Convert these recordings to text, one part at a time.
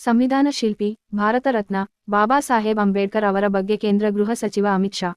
ಸಂವಿಧಾನ ಶಿಲ್ಪಿ, ಭಾರತ ರತ್ನ, ಬಾಬಾ ಸಾಹೇಬ್ ಅಂಬೇಡ್ಕರ್ ಅವರ ಬಗ್ಗೆ ಕೇಂದ್ರ ಗೃಹ ಸಚಿವ ಅಮಿತ್ ಶಾ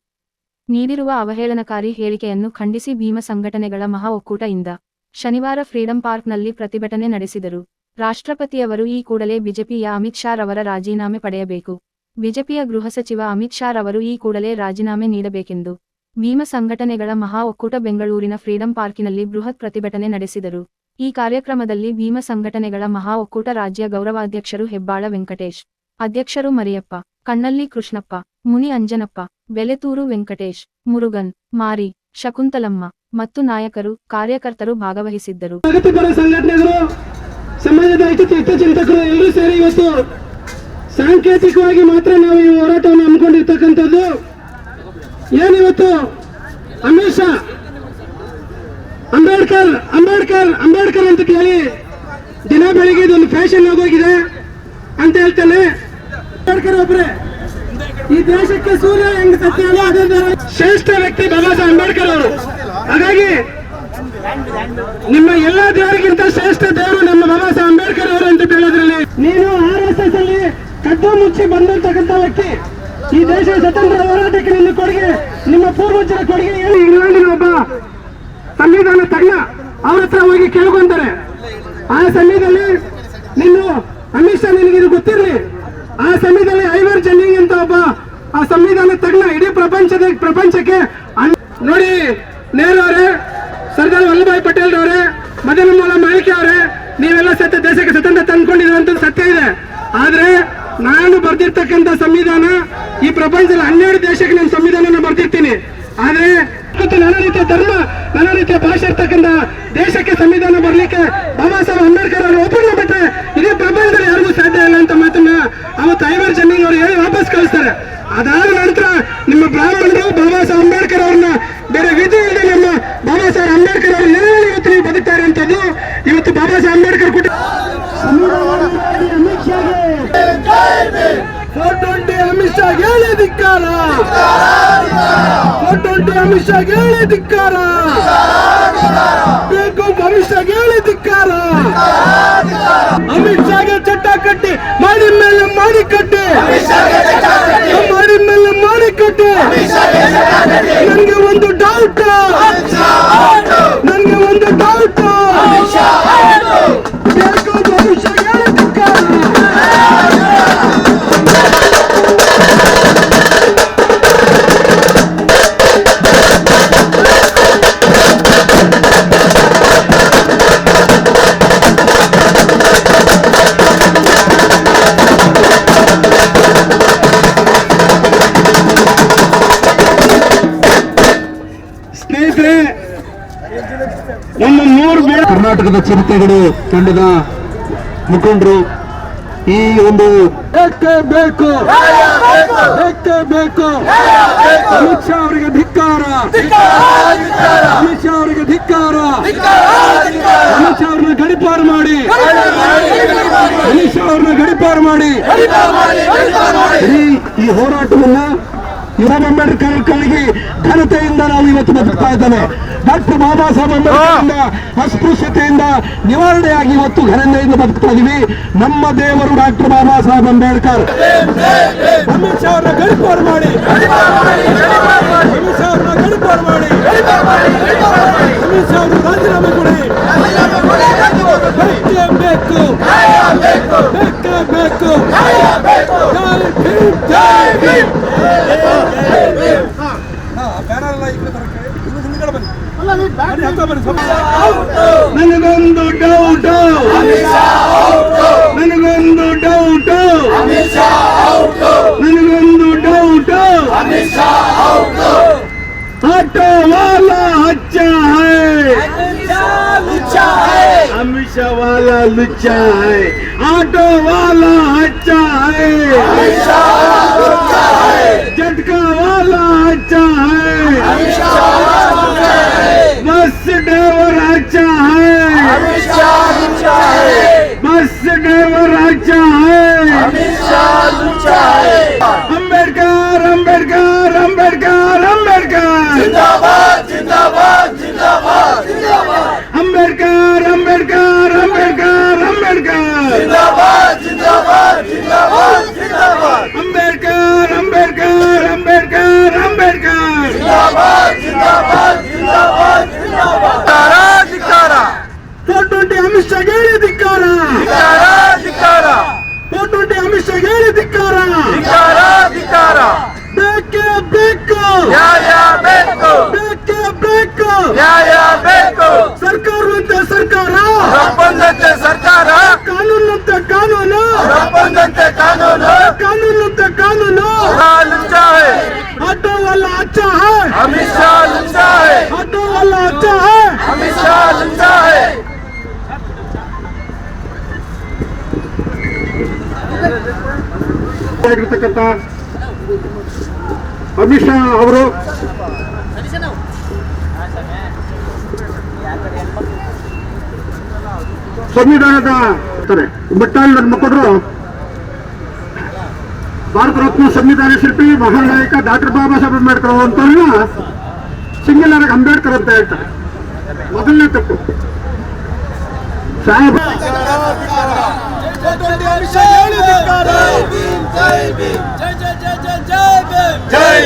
ನೀಡಿರುವ ಅವಹೇಳನಕಾರಿ ಹೇಳಿಕೆಯನ್ನು ಖಂಡಿಸಿ ಭೀಮ ಸಂಘಟನೆಗಳ ಮಹಾ ಒಕ್ಕೂಟ ಇಂದ ಶನಿವಾರ ಫ್ರೀಡಂ ಪಾರ್ಕ್ನಲ್ಲಿ ಪ್ರತಿಭಟನೆ ನಡೆಸಿದರು. ರಾಷ್ಟ್ರಪತಿಯವರು ಈ ಕೂಡಲೇ ಬಿಜೆಪಿಯ ಅಮಿತ್ ಶಾ ರವರ ರಾಜೀನಾಮೆ ಪಡೆಯಬೇಕು. ಬಿಜೆಪಿಯ ಗೃಹ ಸಚಿವ ಅಮಿತ್ ಶಾ ರವರು ಈ ಕೂಡಲೇ ರಾಜೀನಾಮೆ ನೀಡಬೇಕೆಂದು ಭೀಮ ಸಂಘಟನೆಗಳ ಮಹಾ ಒಕ್ಕೂಟ ಬೆಂಗಳೂರಿನ ಫ್ರೀಡಂ ಪಾರ್ಕಿನಲ್ಲಿ ಬೃಹತ್ ಪ್ರತಿಭಟನೆ ನಡೆಸಿದರು. ಈ ಕಾರ್ಯಕ್ರಮದಲ್ಲಿ ಭೀಮ ಸಂಘಟನೆಗಳ ಮಹಾ ಒಕ್ಕೂಟ ರಾಜ್ಯ ಗೌರವಾಧ್ಯಕ್ಷರು ಹೆಬ್ಬಾಳ ವೆಂಕಟೇಶ್, ಅಧ್ಯಕ್ಷರು ಮರಿಯಪ್ಪ, ಕಣ್ಣಲ್ಲಿ ಕೃಷ್ಣಪ್ಪ, ಮುನಿ ಅಂಜನಪ್ಪ, ಬೆಲೆತೂರು ವೆಂಕಟೇಶ್, ಮುರುಗನ್, ಮಾರಿ, ಶಕುಂತಲಮ್ಮ ಮತ್ತು ನಾಯಕರು, ಕಾರ್ಯಕರ್ತರು ಭಾಗವಹಿಸಿದ್ದರು. ಸಮಾಜದ ಸೇರಿ ಇವತ್ತು ಸಾಂಕೇತಿಕವಾಗಿ ಮಾತ್ರ ನಾವು ಈ ಹೋರಾಟವನ್ನು ಏನಿವತ್ತು ಅಮಿತ್ ಶಾ ಅಂಬೇಡ್ಕರ್ ಅಂಬೇಡ್ಕರ್ ಅಂಬೇಡ್ಕರ್ ಅಂತ ಕೇಳಿ ದಿನ ಬೆಳಿಗ್ಗೆ ಇದೊಂದು ಫ್ಯಾಷನ್ ಆಗೋಗಿದೆ ಅಂತ ಹೇಳ್ತಾನೆ ಅಂಬೇಡ್ಕರ್ ಒಬ್ರೆ ಈ ದೇಶಕ್ಕೆ ಸೂರ್ಯ ಹೆಂಗ್ ಸತ್ಯ ಅಲ್ಲ ಅದೇ ತರ ಶ್ರೇಷ್ಠ ವ್ಯಕ್ತಿ ಬಾಬಾ ಸಾಹೇಬ್ ಅಂಬೇಡ್ಕರ್ ಅವರು ಹಾಗಾಗಿ ನಿಮ್ಮ ಎಲ್ಲಾ ದೇವರಿಗಿಂತ ಶ್ರೇಷ್ಠ ದೇವರು ನಮ್ಮ ಬಾಬಾ ಸಾಹೇಬ್ ಅಂಬೇಡ್ಕರ್ ಅವರು ಅಂತ ಹೇಳೋದ್ರಲ್ಲಿ ನೀನು ಆರ್ ಎಸ್ ಎಸ್ ಅಲ್ಲಿ ಕದ್ದು ಮುಚ್ಚಿ ಬಂದಿರ್ತಕ್ಕಂಥ ವ್ಯಕ್ತಿ ಈ ದೇಶದ ಸ್ವತಂತ್ರ ಹೋರಾಟಕ್ಕೆ ನಿಮ್ಮ ಕೊಡುಗೆ, ನಿಮ್ಮ ಪೂರ್ವಜರ ಕೊಡುಗೆ ಏನು? ಇಂಗ್ಲೆಂಡಿನ ಒಬ್ಬ ಸಂವಿಧಾನ ತಜ್ಞ. ಅವ್ರ ಹತ್ರ ಹೋಗಿ ಕೇಳ್ಕೊಂತಾರೆ. ಆ ಸಮಯದಲ್ಲಿ ನೀನು ಅಮಿತ್ ಶಾ ಇದು ಗೊತ್ತಿರಲಿ. ಆ ಸಮಯದಲ್ಲಿ ಐವರ್ ಜಲ್ಲಿಂಗ್ ಅಂತ ಒಬ್ಬ ಆ ಸಂವಿಧಾನ ತಜ್ಞ ಇಡೀ ಪ್ರಪಂಚದ ಪ್ರಪಂಚಕ್ಕೆ ನೋಡಿ, ನೆಹರು ಅವರೇ, ಸರ್ದಾರ್ ವಲ್ಲಭಾಯ್ ಪಟೇಲ್ ಅವರೇ, ಮದನ ಮೂಲ ಮಾಳಿಕೆ ಅವರೇ, ನೀವೆಲ್ಲ ಸತ್ಯ ದೇಶಕ್ಕೆ ಸ್ವತಂತ್ರ ತಂದ್ಕೊಂಡಿರುವಂತ ಸತ್ಯ ಇದೆ. ಆದ್ರೆ ನಾನು ಬರ್ದಿರ್ತಕ್ಕಂಥ ಸಂವಿಧಾನ ಈ ಪ್ರಪಂಚದ ಹನ್ನೆರಡು ದೇಶಕ್ಕೆ ನಾನು ಸಂವಿಧಾನ ಬರ್ದಿರ್ತೀನಿ. ಆದ್ರೆ ನಾನಾ ರೀತಿಯ ಧರ್ಮ, ನಾನಾ ರೀತಿಯ ಭಾಷೆ ಇರ್ತಕ್ಕಂಥ ದೇಶಕ್ಕೆ ಸಂವಿಧಾನ ಬರ್ಲಿಕ್ಕೆ ಬಾಬಾ ಸಾಹೇಬ್ ಅಂಬೇಡ್ಕರ್ ಅವರು ಒಪ್ಪಂದ ಬಿಟ್ರೆ ಇದೇ ಪ್ರಪಂಚದಲ್ಲಿ ಯಾರಿಗೂ ಸಾಧ್ಯ ಇಲ್ಲ ಅಂತ ಮಾತನ್ನ ಅವತ್ತು ಐವರ್ ಜನ್ನಿಂಗ್ ಅವರು ಹೇಳಿ ವಾಪಸ್ ಕಳಿಸ್ತಾರೆ. ಅದಾದ ನಂತರ ನಿಮ್ಮ ಬ್ರಾಹ್ಮಣರು ಬಾಬಾ ಸಾಹೇಬ್ ಅಂಬೇಡ್ಕರ್ ಅವ್ರನ್ನ ಬೇರೆ ವಿಧಿ ಇಲ್ಲದೆ ನಮ್ಮ ಬಾಬಾ ಸಾಹೇಬ್ ಅಂಬೇಡ್ಕರ್ ಅವರು ಏನೇ ಇವತ್ತು ನೀವು ಬದುಕ್ತಾರೆ ಅಂತದ್ದು ಇವತ್ತು ಬಾಬಾ ಸಾಹೇಬ್ ಅಂಬೇಡ್ಕರ್ ಕುಟ ಅಮಿತ್ ಶಾಗೆ ಫೋರ್ ಟ್ವೆಂಟಿ ಅಮಿತ್ ಶಾ ಹೇಳಿ ಧಿಕ್ಕಾರ. ಫೋರ್ ಟ್ವೆಂಟಿ ಅಮಿತ್ ಶಾ ಹೇಳಿ ಧಿಕ್ಕಾರ. ಬೇಕು ಅಮಿತ್ ಶಾ ಹೇಳಿ ಧಿಕ್ಕಾರ. ಅಮಿತ್ ಶಾಗೆ ಚಟ್ಟ ಕಟ್ಟಿ, ಮಾಡಿ ಮೇಲೆ ಮಾಡಿ ಕಟ್ಟಿ. ಮಾಡಿ ಮೇಲೆ ಮಾಡಿ ಕಟ್ಟಿ. ನನಗೆ ಒಂದು ಡೌಟ್ ಸ್ನೇಹಿತರೆ ನಮ್ಮ ಮೂರು ಕರ್ನಾಟಕದ ಚಿರತೆಗಳು ತಂಡದ ಮುಖಂಡರು ಈ ಒಂದು ಬೇಕೇ ಬೇಕು ಬೇಕೇ ಬೇಕು. ಅಮಿತ್ ಶಾ ಅವರಿಗೆ ಧಿಕ್ಕಾರ. ಅಮಿತ್ ಶಾ ಅವರಿಗೆ ಧಿಕ್ಕಾರ. ಅಮಿತ್ ಶಾ ಅವ್ರನ್ನ ಗಡಿಪಾರು ಮಾಡಿ. ಅಮಿತ್ ಶಾ ಅವ್ರನ್ನ ಗಡಿಪಾರು ಮಾಡಿ. ಈ ಹೋರಾಟವನ್ನ ಯುವ ಅಂಬೇಡ್ಕರ್ ಕಳಿಗೆ ಘನತೆಯಿಂದ ನಾವು ಇವತ್ತು ಬದುಕ್ತಾ ಇದ್ದೇವೆ. ಡಾಕ್ಟರ್ ಬಾಬಾ ಸಾಹೇಬ್ ಅಂಬೇಡ್ಕರ್ ಅಸ್ಪೃಶ್ಯತೆಯಿಂದ ನಿವಾರಣೆಯಾಗಿ ಇವತ್ತು ಘನತೆಯಿಂದ ಬದುಕ್ತಾ ಇದೀವಿ. ನಮ್ಮ ದೇವರು ಡಾಕ್ಟರ್ ಬಾಬಾ ಸಾಹೇಬ್ ಅಂಬೇಡ್ಕರ್. ಅಮಿತ್ ಶಾ ಅವರನ್ನ ಗಡಿಪಾರು ಮಾಡಿ. ಅಮಿತ್ ಶಾ ಅವರನ್ನ ಗಡಿಪಾರು ಮಾಡಿ. ಅಮಿತ್ ಶಾ ಅವರು ರಾಜೀನಾಮೆ ಕೊಡಿ. ಬೇಕೇ ಬೇಕು. ಬೇಕೇ ಬೇಕು. ನನಗೊಂದು ಡೌಟ್ ನನಗೊಂದು ಡೌಟ್ ನನಗೊಂದು ಡೌಟ್ ಆಟೋ ವಾಲಾ ಅಚ್ಚಾ ಹೈ लुच्चा है। हमेशा वाला लुच्चा है। ऑटो वाला अच्छा है। झटका वाला अच्छा है। बस डे అంబేద్కర్ అంబేద్కర్ అంబేద్కర్ జిందాబాద్ జిందాబాద్ జిందాబాద్ జిందాబాద్ అంబేద్కర్ అంబేద్కర్ అంబేద్కర్ అంబేద్కర్ జిందాబాద్ జిందాబాద్ జిందాబాద్ జిందాబాద్ తారా ధిక్కారా తోటి అమిత్ షా గారి ధిక్కారా ధిక్కారా ధిక్కారా తోటి అమిత్ షా గారి ధిక్కారా ಆಗಿರ್ತಕ್ಕಂಥ ಅಮಿತ್ ಶಾ ಅವರು ಸಂವಿಧಾನದ ಬಟ್ಟಾಳಿ ಮಕ್ಕಳು ಭಾರತ ರತ್ನ ಸಂವಿಧಾನ ಶಿಲ್ಪಿ ಮಹಾನ್ ನಾಯಕ ಡಾಕ್ಟರ್ ಬಾಬಾ ಸಾಹೇಬ್ ಅಂಬೇಡ್ಕರ್ ಅಂತವ್ರನ್ನ ಸಿಂಗಲ್ ಆಗಿ ಅಂಬೇಡ್ಕರ್ ಅಂತ ಹೇಳ್ತಾರೆ ಮೊದಲನೇ ತಪ್ಪು ಸಾಹೇಬ್ ಜೈ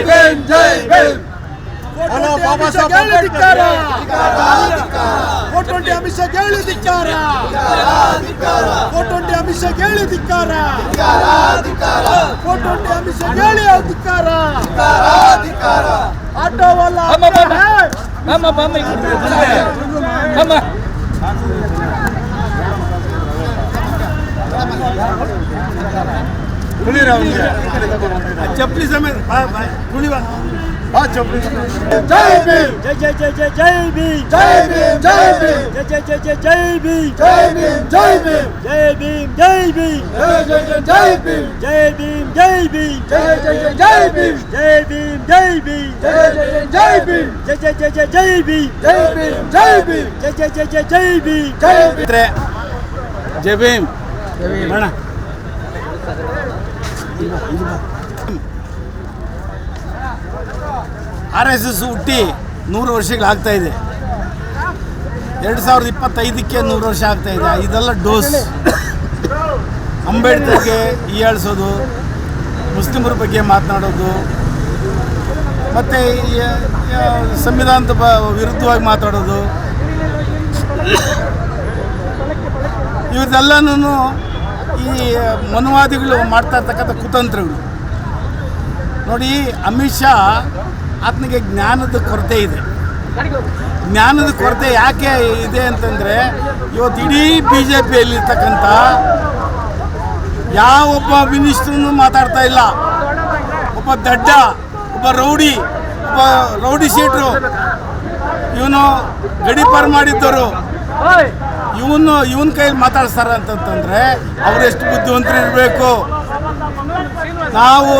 ಭೀಮ್ ಜೈ ಭೀಮ್ ಬಾಬಾ ಸಾಹೇಬ್ ಅಂಬೇಡ್ಕರ್ ಕೋಟೊಂಡಿ ಅಮಿತ್ ಶಾ ಹೇಳಿ ಧಿಕ್ಕಾರ ಕೋಟೊಂಡಿ ಅಮಿತ್ ಶಾ ಹೇಳಿ ಧಿಕ್ಕಾರ ಕೋಟೊಂಡಿ ಅಮಿತ್ ಶಾ ಹೇಳಿ ಧಿಕ್ಕಾರ ಆಟೋವಲ್ಲ ಚಪ್ಪಲಿ ಸಮೇತ ಕುಣಿವ ಚಪ್ಪಲಿ ಜೈ ಭೀಮ್ ಜೈ ಜೈ ಜೈ ಜೈ ಜೈ ಭೀಮ್ ಜೈ ಭೀಮ್ ಜೈ ಭೀಮ್ ಜೈ ಜೈ ಜೈ ಜೈ ಜೈ ಭೀಮ್ ಜೈ ಭೀಮ್ ಜೈ ಭೀಮ್ ಜೈ ಭೀಮ್ ಜೈ ಭೀಮ್ ಜೈ ಜೈ ಜೈ ಭೀಮ್ ಜೈ ಭೀಮ್ ಜೈ ಜೈ ಜೈ ಭೀಮ್ ಜೈ ಜೈ ಜೈ ಜೈ ಜೈ ಭೀಮ್ ಜೈ ಭೀಮ್ ಜೈ ಭೀಮ್ ಜೈ ಜೈ ಜೈ ಜೈ ಜೈ ಭೀಮ್ ಜೈ ಭೀಮ್ ಜೈ ಭೀಮ್ ಜೈ ಭೀಮ್ ಜೈ ಭೀಮ್ ಬೇಡ ಆರ್ ಎಸ್ ಎಸ್ ಹುಟ್ಟಿ ನೂರು ವರ್ಷಗಳಾಗ್ತಾ ಇದೆ. ಎರಡು ಸಾವಿರದ ಇಪ್ಪತ್ತೈದಕ್ಕೆ ನೂರು ವರ್ಷ ಆಗ್ತಾ ಇದೆ. ಇದೆಲ್ಲ ಡೋಸ್. ಅಂಬೇಡ್ಕರ್ಗೆ ಹೀಯಾಳಿಸೋದು ಮುಸ್ಲಿಮರ ಬಗ್ಗೆ ಮಾತನಾಡೋದು, ಮತ್ತು ಸಂವಿಧಾನದ ಬ, ವಿರುದ್ಧವಾಗಿ ಮಾತಾಡೋದು. ಇವ್ರದೆಲ್ಲನೂ ಈ ಮನುವಾದಿಗಳು ಮಾಡ್ತಾ ಇರ್ತಕ್ಕಂಥ ಕುತಂತ್ರಗಳು. ನೋಡಿ, ಅಮಿತ್ ಶಾ ಆತನಿಗೆ ಜ್ಞಾನದ ಕೊರತೆ ಇದೆ. ಜ್ಞಾನದ ಕೊರತೆ ಯಾಕೆ ಇದೆ ಅಂತಂದರೆ, ಇವತ್ತು ಇಡೀ ಬಿ ಜೆ ಪಿಯಲ್ಲಿರ್ತಕ್ಕಂಥ ಯಾವೊಬ್ಬ ಮಿನಿಸ್ಟ್ರೂ ಮಾತಾಡ್ತಾ ಇಲ್ಲ. ಒಬ್ಬ ದಡ್ಡ, ಒಬ್ಬ ರೌಡಿ ಒಬ್ಬ ರೌಡಿ ಸೀಟ್ರು ಇವನು ಗಡಿಪಾರು ಮಾಡಿದ್ದವರು. ಇವನು, ಇವನ ಕೈಯಲ್ಲಿ ಮಾತಾಡ್ಸ್ತಾರ ಅಂತಂತಂದ್ರೆ ಅವ್ರು ಎಷ್ಟು ಬುದ್ಧಿವಂತರು ಇರಬೇಕು ನಾವು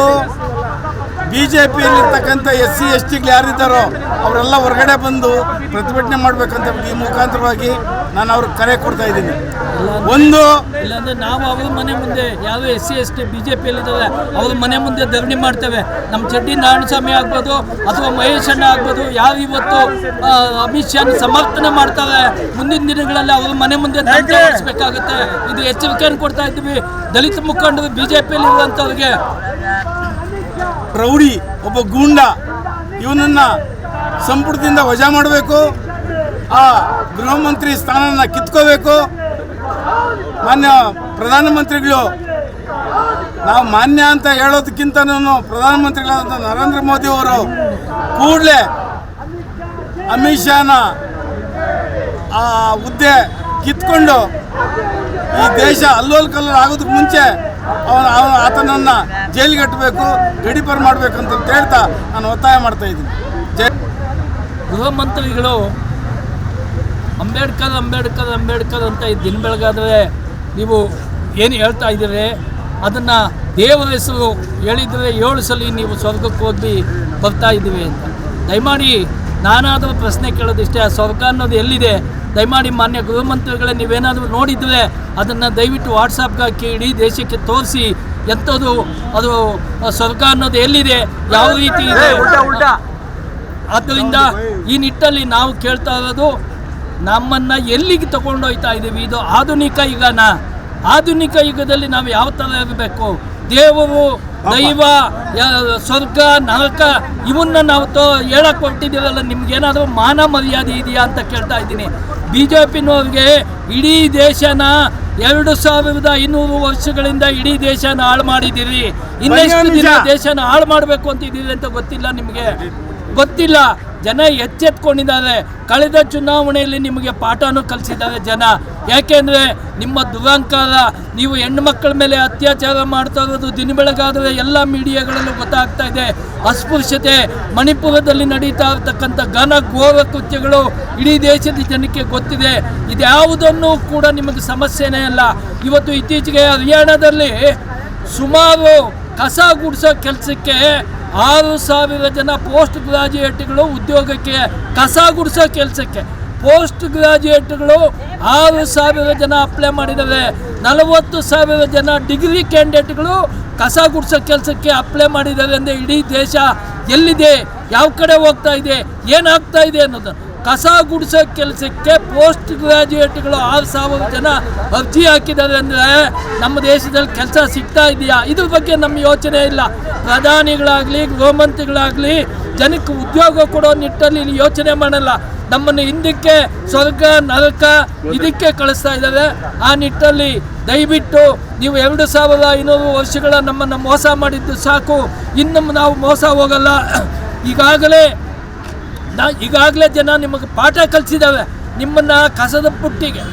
ಬಿ ಜೆ ಪಿಯಲ್ಲಿರ್ತಕ್ಕಂಥ ಎಸ್ ಸಿ ಎಸ್ ಟಿಗಳು ಯಾರಿದ್ದಾರೋ ಅವರೆಲ್ಲ ಹೊರಗಡೆ ಬಂದು ಪ್ರತಿಭಟನೆ ಮಾಡಬೇಕಂತ ಈ ಮುಖಾಂತರವಾಗಿ ನಾನು ಅವ್ರಿಗೆ ಕರೆ ಕೊಡ್ತಾ ಇದ್ದೀನಿ. ಒಂದು, ಇಲ್ಲಾಂದ್ರೆ ನಾವು ಅವ್ರ ಮನೆ ಮುಂದೆ ಯಾವ S C, S T B J ಪಿಯಲ್ಲಿದ್ದಾವೆ ಅವ್ರ ಮನೆ ಮುಂದೆ ಧರಣಿ ಮಾಡ್ತೇವೆ. ನಮ್ಮ ಚಡ್ಡಿ ನಾರಾಯಣಸ್ವಾಮಿ ಆಗ್ಬೋದು, ಅಥವಾ ಮಹೇಶ್ ಅಣ್ಣ ಆಗ್ಬೋದು ಯಾವ ಇವತ್ತು ಅಮಿತ್ ಶಾ ಸಮರ್ಥನೆ ಮಾಡ್ತಾರೆ, ಮುಂದಿನ ದಿನಗಳಲ್ಲಿ ಅವ್ರ ಮನೆ ಮುಂದೆ ದಂಗೆ ಏರಿಸ್ಬೇಕಾಗುತ್ತೆ ಇದು ಎಚ್ಚರಿಕೆಯನ್ನು ಕೊಡ್ತಾ ಇದ್ದೀವಿ. ದಲಿತ ಮುಖಂಡರು ಬಿ ಜೆ ಪಿಯಲ್ಲಿ ಇರುವಂಥವ್ರಿಗೆ ರೌಡಿ ಒಬ್ಬ ಗೂಂಡ, ಇವನನ್ನ ಸಂಪುಟದಿಂದ ವಜಾ ಮಾಡಬೇಕು, ಆ ಗೃಹ ಮಂತ್ರಿ ಸ್ಥಾನನ ಕಿತ್ಕೋಬೇಕು ಮಾನ್ಯ ಪ್ರಧಾನಮಂತ್ರಿಗಳು, ನಾವು ಮಾನ್ಯ ಅಂತ ಹೇಳೋದಕ್ಕಿಂತನೂ ಪ್ರಧಾನಮಂತ್ರಿಗಳಾದಂಥ ನರೇಂದ್ರ ಮೋದಿ ಅವರು ಕೂಡಲೇ ಅಮಿತ್ ಶಾನ ಆ ಹುದ್ದೆ ಕಿತ್ಕೊಂಡು ಈ ದೇಶ ಅಲ್ಲೋಲ್ ಕಲ್ಲೋಲ್ ಆಗೋದಕ್ಕೆ ಮುಂಚೆ ಅವನು ಅವನು ಆತನನ್ನು ಜೈಲಿಗೆ ಕಟ್ಟಬೇಕು, ಗಡಿಪಾರು ಮಾಡಬೇಕು ಅಂತ ಹೇಳ್ತಾ ನಾನು ಒತ್ತಾಯ ಮಾಡ್ತಾ ಇದ್ದೀನಿ. ಜೈ ಗೃಹ ಮಂತ್ರಿಗಳು, ಅಂಬೇಡ್ಕರ್ ಅಂಬೇಡ್ಕರ್ ಅಂಬೇಡ್ಕರ್ ಅಂತ ಈ ದಿನ ಬೆಳಗಾದ್ರೆ ನೀವು ಏನು ಹೇಳ್ತಾ ಇದ್ದೀರಿ? ಅದನ್ನು ದೇವರ ಹೆಸರು ಹೇಳಿದರೆ ಏಳು ಸಲ ನೀವು ಸ್ವರ್ಗಕ್ಕೆ ಹೋಗಿ ಬರ್ತಾ ಇದ್ದೀವಿ ಅಂತ. ದಯಮಾಡಿ ನಾನಾದರೂ ಪ್ರಶ್ನೆ ಕೇಳೋದಿಷ್ಟೇ ಆ ಸ್ವರ್ಗ ಅನ್ನೋದು ಎಲ್ಲಿದೆ? ದಯಮಾಡಿ ಮಾನ್ಯ ಗೃಹಮಂತ್ರಿಗಳೇ ನೀವೇನಾದರೂ ನೋಡಿದರೆ ಅದನ್ನು ದಯವಿಟ್ಟು ವಾಟ್ಸಪ್ಗೆ ಹಾಕಿ ಇಡೀ ದೇಶಕ್ಕೆ ತೋರಿಸಿ ಎಂಥದ್ದು ಅದು ಸ್ವರ್ಗ ಅನ್ನೋದು ಎಲ್ಲಿದೆ? ಯಾವ ರೀತಿ ಇದೆ? ಆದ್ದರಿಂದ ಈ ನಿಟ್ಟಲ್ಲಿ ನಾವು ಕೇಳ್ತಾ ಇರೋದು ನಮ್ಮನ್ನ ಎಲ್ಲಿಗೆ ತಗೊಂಡೋಗ್ತಾ ಇದ್ದೀವಿ ಇದು ಆಧುನಿಕ ಯುಗನ? ಆಧುನಿಕ ಯುಗದಲ್ಲಿ ನಾವು ಯಾವ ಥರ ಇರಬೇಕು? ದೇವರು ದೈವ ಸ್ವರ್ಗ ನರಕ ಇವನ್ನ ನಾವು ತೋ ಹೇಳಕ್ಕೆ ಹೊರಟಿದ್ದೀರಲ್ಲ ನಿಮ್ಗೇನಾದರೂ ಮಾನ ಮರ್ಯಾದೆ ಇದೆಯಾ ಅಂತ ಕೇಳ್ತಾ ಇದ್ದೀನಿ. ಬಿ ಜೆ ಪಿನವ್ರಿಗೆ ಇಡೀ ದೇಶನ ಎರಡು ಸಾವಿರದ ಇನ್ನೂರು ವರ್ಷಗಳಿಂದ ಇಡೀ ದೇಶನ ಹಾಳು ಮಾಡಿದ್ದೀರಿ. ಇನ್ನೆಷ್ಟು ದಿನ ದೇಶನ ಹಾಳು ಮಾಡಬೇಕು ಅಂತಿದ್ದೀರಿ ಅಂತ ಗೊತ್ತಿಲ್ಲ ನಿಮಗೆ? ಗೊತ್ತಿಲ್ಲ. ಜನ ಎಚ್ಚೆತ್ಕೊಂಡಿದ್ದಾರೆ. ಕಳೆದ ಚುನಾವಣೆಯಲ್ಲಿ ನಿಮಗೆ ಪಾಠನೂ ಕಲಿಸಿದ್ದಾರೆ ಜನ. ಯಾಕೆಂದರೆ ನಿಮ್ಮ ದುರಹಂಕಾರ ನೀವು ಹೆಣ್ಣು ಮಕ್ಕಳ ಮೇಲೆ ಅತ್ಯಾಚಾರ ಮಾಡ್ತಾ ಇರೋದು ದಿನ ಬೆಳಗಾದರೆ ಎಲ್ಲ ಮೀಡಿಯಾಗಳಲ್ಲೂ ಗೊತ್ತಾಗ್ತಾ ಇದೆ. ಅಸ್ಪೃಶ್ಯತೆ, ಮಣಿಪುರದಲ್ಲಿ ನಡೀತಾ ಇರತಕ್ಕಂಥ ಘನ ಘೋರ ಕೃತ್ಯಗಳು ಇಡೀ ದೇಶದ ಜನಕ್ಕೆ ಗೊತ್ತಿದೆ. ಇದ್ಯಾವುದನ್ನು ಕೂಡ ನಿಮಗೆ ಸಮಸ್ಯೆನೇ ಅಲ್ಲ. ಇವತ್ತು ಇತ್ತೀಚೆಗೆ ಹರಿಯಾಣದಲ್ಲಿ ಸುಮಾರು ಕಸ ಗುಡಿಸೋ ಕೆಲಸಕ್ಕೆ ಆರು ಸಾವಿರ ಜನ ಪೋಸ್ಟ್ ಗ್ರಾಜುಯೇಟ್ಗಳು ಉದ್ಯೋಗಕ್ಕೆ ಕಸ ಗುಡಿಸೋ ಕೆಲಸಕ್ಕೆ. ಪೋಸ್ಟ್ ಗ್ರಾಜುಯೇಟ್ಗಳು ಆರು ಸಾವಿರ ಜನ ಅಪ್ಲೈ ಮಾಡಿದ್ದಾರೆ. ನಲವತ್ತು ಸಾವಿರ ಜನ ಡಿಗ್ರಿ ಕ್ಯಾಂಡಿಡೇಟ್ಗಳು ಕಸ ಗುಡಿಸೋ ಕೆಲಸಕ್ಕೆ ಅಪ್ಲೈ ಮಾಡಿದ್ದಾರೆ ಅಂದರೆ ಇಡೀ ದೇಶ ಎಲ್ಲಿದೆ? ಯಾವ ಕಡೆ ಹೋಗ್ತಾ ಇದೆ? ಏನಾಗ್ತಾ ಇದೆ ಅನ್ನೋದು ಕಸ ಗುಡಿಸೋ ಕೆಲಸಕ್ಕೆ ಪೋಸ್ಟ್ ಗ್ರ್ಯಾಜುಯೇಟ್ಗಳು ಆರು ಸಾವಿರ ಜನ ಅರ್ಜಿ ಹಾಕಿದ್ದಾರೆ ಅಂದರೆ ನಮ್ಮ ದೇಶದಲ್ಲಿ ಕೆಲಸ ಸಿಗ್ತಾ ಇದೆಯಾ? ಇದ್ರ ಬಗ್ಗೆ ನಮ್ಮ ಯೋಚನೆ ಇಲ್ಲ. ಪ್ರಧಾನಿಗಳಾಗಲಿ ಗೃಹಮಂತ್ರಿಗಳಾಗಲಿ ಜನಕ್ಕೆ ಉದ್ಯೋಗ ಕೊಡೋ ನಿಟ್ಟಲ್ಲಿ ಇಲ್ಲಿ ಯೋಚನೆ ಮಾಡಲ್ಲ. ನಮ್ಮನ್ನು ಹಿಂದಕ್ಕೆ ಸ್ವರ್ಗ, ನರಕ ಇದಕ್ಕೆ ಕಳಿಸ್ತಾ ಇದ್ದಾರೆ. ಆ ನಿಟ್ಟಲ್ಲಿ ದಯವಿಟ್ಟು ನೀವು ಎರಡು ಸಾವಿರದ ಐನೂರು ವರ್ಷಗಳ ನಮ್ಮನ್ನು ಮೋಸ ಮಾಡಿದ್ದು ಸಾಕು. ಇನ್ನು ನಾವು ಮೋಸ ಹೋಗಲ್ಲ. ಈಗಾಗಲೇ ನಾ ಈಗಾಗಲೇ ಜನ ನಿಮಗೆ ಪಾಠ ಕಲಿಸಿದ್ದಾವೆ ನಿಮ್ಮನ್ನು ಕಸದ ಬುಟ್ಟಿಗೆ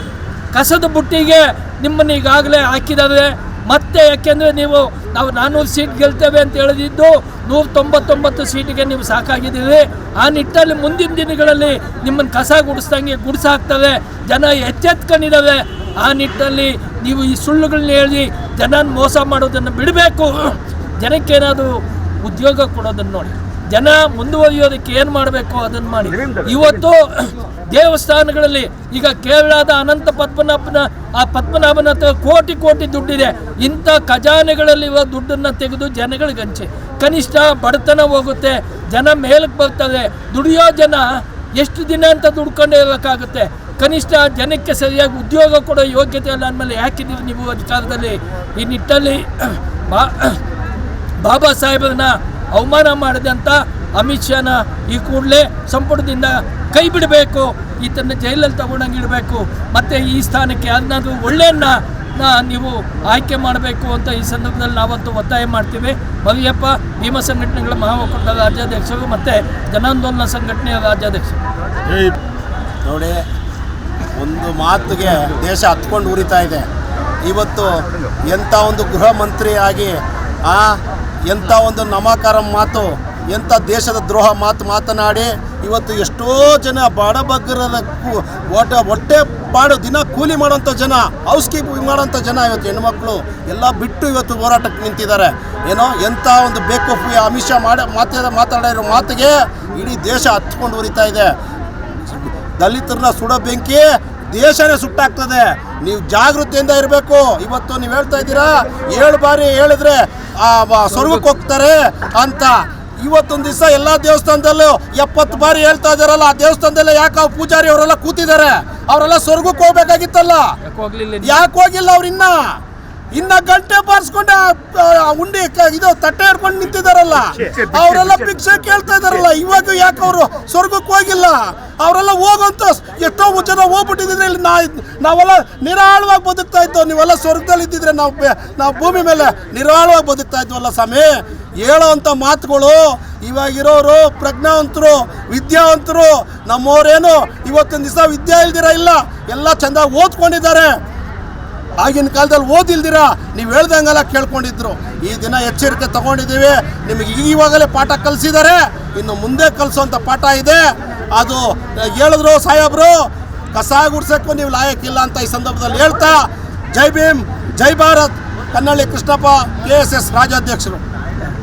ಕಸದ ಬುಟ್ಟಿಗೆ ನಿಮ್ಮನ್ನು ಈಗಾಗಲೇ ಹಾಕಿದ್ದಾವೆ ಮತ್ತೆ ಯಾಕೆಂದರೆ ನೀವು, ನಾವು ನಾನ್ನೂರು ಸೀಟ್ ಗೆಲ್ತೇವೆ ಅಂತ ಹೇಳಿದ್ದು ನೂರ ತೊಂಬತ್ತೊಂಬತ್ತು ಸೀಟಿಗೆ ನೀವು ಸಾಕಾಗಿದ್ದೀರಿ. ಆ ನಿಟ್ಟಲ್ಲಿ ಮುಂದಿನ ದಿನಗಳಲ್ಲಿ ನಿಮ್ಮನ್ನು ಕಸ ಗುಡಿಸ್ದಂಗೆ ಗುಡಿಸಾಕ್ತವೆ ಜನ ಎಚ್ಚೆತ್ಕೊಂಡಿದ್ದಾವೆ ಆ ನಿಟ್ಟಲ್ಲಿ ನೀವು ಈ ಸುಳ್ಳುಗಳನ್ನ ಹೇಳಿ ಜನನ ಮೋಸ ಮಾಡೋದನ್ನು ಬಿಡಬೇಕು. ಜನಕ್ಕೇನಾದರೂ ಉದ್ಯೋಗ ಕೊಡೋದನ್ನು ನೋಡಿ. ಜನ ಮುಂದುವರಿಯೋದಕ್ಕೆ ಏನು ಮಾಡಬೇಕು ಅದನ್ನು ಮಾಡಿ. ಇವತ್ತು ದೇವಸ್ಥಾನಗಳಲ್ಲಿ ಈಗ ಕೇರಳದ ಅನಂತ ಪದ್ಮನಾಭನ ಆ ಪದ್ಮನಾಭನ ಹತ್ರ ಕೋಟಿ ಕೋಟಿ ದುಡ್ಡಿದೆ. ಇಂಥ ಖಜಾನೆಗಳಲ್ಲಿ ಇವಾಗ ದುಡ್ಡನ್ನು ತೆಗೆದು ಜನಗಳಿಗೆ ಹಂಚಿ ಕನಿಷ್ಠ ಬಡತನ ಹೋಗುತ್ತೆ ಜನ ಮೇಲಕ್ಕೆ ಬರ್ತಾರೆ. ದುಡಿಯೋ ಜನ ಎಷ್ಟು ದಿನ ಅಂತ ದುಡ್ಕೊಂಡೇ ಇರಬೇಕಾಗುತ್ತೆ. ಕನಿಷ್ಠ ಜನಕ್ಕೆ ಸರಿಯಾಗಿ ಉದ್ಯೋಗ ಕೊಡೋ ಯೋಗ್ಯತೆ ಇಲ್ಲ ಅಂದಮೇಲೆ ಯಾಕಿದ್ದೀರಿ ನೀವು ಅಧಿಕಾರದಲ್ಲಿ? ಈ ನಿಟ್ಟಲ್ಲಿ ಬಾ ಬಾಬಾ ಸಾಹೇಬರನ್ನ ಅವಮಾನ ಮಾಡಿದಂಥ ಅಮಿತ್ ಶಾನ ಈ ಕೂಡಲೇ ಸಂಪುಟದಿಂದ ಕೈ ಬಿಡಬೇಕು ಈತನ ಜೈಲಲ್ಲಿ ತಗೊಂಡಂಗೆ ಇಡಬೇಕು, ಮತ್ತು ಈ ಸ್ಥಾನಕ್ಕೆ ಅದನ್ನದು ಒಳ್ಳೆಯನ್ನ ನೀವು ಆಯ್ಕೆ ಮಾಡಬೇಕು ಅಂತ ಈ ಸಂದರ್ಭದಲ್ಲಿ ನಾವಂತೂ ಒತ್ತಾಯ ಮಾಡ್ತೀವಿ. ಮರಿಯಪ್ಪ ಭೀಮ ಸಂಘಟನೆಗಳ ಮಹಾ ರಾಜ್ಯಾಧ್ಯಕ್ಷರು ಮತ್ತು ಜನಾಂದೋಲನ ಸಂಘಟನೆಯ ರಾಜ್ಯಾಧ್ಯಕ್ಷರು. ನೋಡಿ, ಒಂದು ಮಾತಿಗೆ ದೇಶ ಹತ್ಕೊಂಡು ಉರಿತಾ ಇದೆ. ಇವತ್ತು ಎಂಥ ಒಂದು ಗೃಹ ಮಂತ್ರಿಯಾಗಿ ಆ ಎಂಥ ಒಂದು ನಮಾಕಾರ ಮಾತು, ಎಂಥ ದೇಶದ ದ್ರೋಹ ಮಾತು ಮಾತನಾಡಿ ಇವತ್ತು ಎಷ್ಟೋ ಜನ ಬಡಬಗ್ಗರದ ಒಟ, ಹೊಟ್ಟೆ ಪಾಡು ದಿನ ಕೂಲಿ ಮಾಡೋಂಥ ಜನ ಹೌಸ್ ಕೀಪಿಂಗ್ ಮಾಡೋಂಥ ಜನ ಇವತ್ತು ಹೆಣ್ಮಕ್ಳು, ಎಲ್ಲ ಬಿಟ್ಟು ಇವತ್ತು ಹೋರಾಟಕ್ಕೆ ನಿಂತಿದ್ದಾರೆ. ಏನೋ ಎಂಥ ಒಂದು ಬೇಕೂಫ್ ಅಮಿಷ ಮಾಡ ಮಾತಾಡ ಮಾತಾಡಿರೋ ಮಾತಿಗೆ ಇಡೀ ದೇಶ ಹತ್ಕೊಂಡು ಉರಿತಾ ಇದೆ ದಲಿತರನ್ನ ಸುಡೋ ಬೆಂಕಿ ದೇಶನೇ ಸುಟ್ಟಾಗ್ತದೆ. ನೀವು ಜಾಗೃತಿಯಿಂದ ಇರಬೇಕು. ಇವತ್ತು ನೀವು ಹೇಳ್ತಾ ಇದ್ದೀರಾ? ಏಳು ಬಾರಿ ಹೇಳಿದ್ರೆ ಆ ಸ್ವರ್ಗಕ್ಕೆ ಹೋಗ್ತಾರೆ ಅಂತ. ಇವತ್ತೊಂದು ದಿವಸ ಎಲ್ಲ ದೇವಸ್ಥಾನದಲ್ಲೂ ಎಪ್ಪತ್ತು ಬಾರಿ ಹೇಳ್ತಾ ಇದಾರಲ್ಲ ಆ ದೇವಸ್ಥಾನದಲ್ಲೇ ಯಾಕೆ ಆ ಪೂಜಾರಿ ಅವರೆಲ್ಲ ಕೂತಿದ್ದಾರೆ? ಅವರೆಲ್ಲ ಸ್ವರ್ಗಕ್ಕೆ ಹೋಗ್ಬೇಕಾಗಿತ್ತಲ್ಲ? ಯಾಕೆ ಹೋಗಿಲ್ಲ ಅವ್ರು ಇನ್ನ ಗಂಟೆ ಬಾರಿಸ್ಕೊಂಡು ಉಂಡಿ ಇದು ತಟ್ಟೆ ಹಿಡ್ಕೊಂಡು ನಿಂತಿದಾರಲ್ಲ. ಅವರೆಲ್ಲ ಭಿಕ್ಷೆ ಕೇಳ್ತಾ ಇದಾರಲ್ಲ ಇವಾಗ ಯಾಕೆ ಅವರು ಸ್ವರ್ಗಕ್ಕೆ ಹೋಗಿಲ್ಲ? ಅವರೆಲ್ಲ ಹೋಗಂತ ಎಷ್ಟೋ ಜನ ಹೋಗ್ಬಿಟ್ಟಿದ್ರೆ ಇಲ್ಲಿ ನಾ ನಾವೆಲ್ಲ ನಿರಾಳವಾಗಿ ಬದುಕ್ತಾ ಇದ್ದೋ ನೀವೆಲ್ಲ ಸ್ವರ್ಗದಲ್ಲಿ ಇದ್ದಿದ್ರೆ ನಾವು ನಾವು ಭೂಮಿ ಮೇಲೆ ನಿರಾಳವಾಗಿ ಬದುಕ್ತಾ ಇದ್ವಲ್ಲ ಸ್ವಾಮಿ. ಹೇಳೋವಂಥ ಮಾತುಗಳು ಇವಾಗಿರೋರು ಪ್ರಜ್ಞಾವಂತರು ವಿದ್ಯಾವಂತರು ನಮ್ಮವರೇನು ಇವತ್ತಿನ ದಿವಸ ವಿದ್ಯೆ ಇಲ್ದಿರ ಇಲ್ಲ ಎಲ್ಲ ಚೆಂದಾಗಿ ಓದ್ಕೊಂಡಿದ್ದಾರೆ. ಆಗಿನ ಕಾಲದಲ್ಲಿ ಓದಿಲ್ದಿರ ನೀವು ಹೇಳ್ದಂಗೆಲ್ಲ ಕೇಳ್ಕೊಂಡಿದ್ರು. ಈ ದಿನ ಎಚ್ಚರಿಕೆ ತಗೊಂಡಿದ್ದೀವಿ. ನಿಮಗೆ ಈವಾಗಲೇ ಪಾಠ ಕಲಿಸಿದ್ದಾರೆ. ಇನ್ನು ಮುಂದೆ ಕಲಿಸುವಂಥ ಪಾಠ ಇದೆ. ಅದು ಹೇಳಿದ್ರು ಸಾಹೇಬ್ರು, ಕಸ ಗುಡ್ಸೋಕ್ಕೂ ನೀವು ಲಾಯಕ್ಕಿಲ್ಲ ಅಂತ ಈ ಸಂದರ್ಭದಲ್ಲಿ ಹೇಳ್ತಾ, ಜೈ ಭೀಮ್, ಜೈ Bharat. Kannalli Krishnappa, K S S ರಾಜ್ಯಾಧ್ಯಕ್ಷರು.